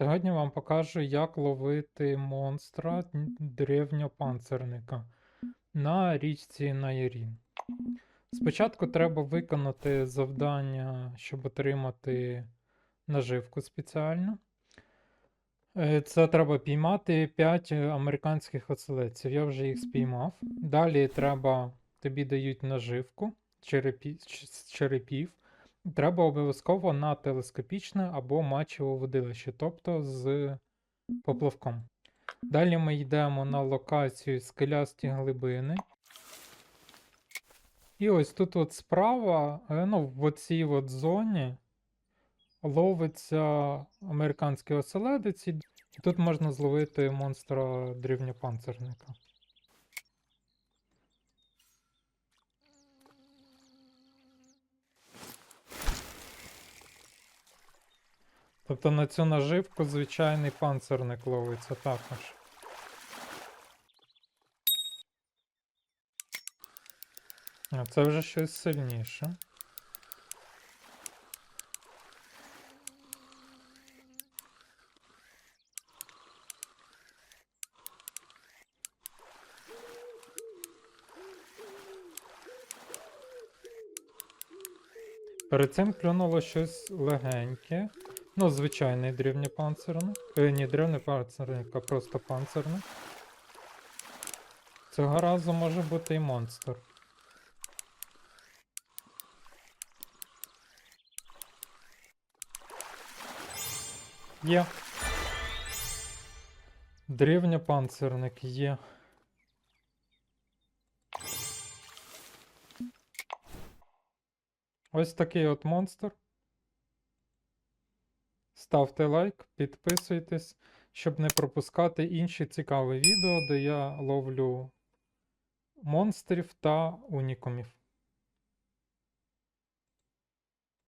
Сьогодні вам покажу, як ловити монстра древньопанцирника на річці Найрін. Спочатку треба виконати завдання, щоб отримати наживку спеціальну. Е, Це треба піймати 5 американських оселедців. Я вже їх спіймав. Далі треба, тобі дають наживку черепі, з черепів. Треба обов'язково на телескопічне або мачеве водилище, тобто з поплавком. Далі ми йдемо на локацію скелясті глибини. І ось тут от справа, е, ну, в оцій от зоні ловиться американський оселедець, і тут можна зловити монстра дрівньопанцирника. Тобто на цю наживку звичайний панцирник ловиться також. А це вже щось сильніше. Перед цим клюнуло щось легеньке. Ну, звичайний дрівньопанцирник. Е, ні, древньопанцирник, а просто панцирник. Цього разу може бути і монстр. Є. Древньопанцирник є. Ось такий от монстр. Ставте лайк, підписуйтесь, щоб не пропускати інші цікаві відео, де я ловлю монстрів та унікумів.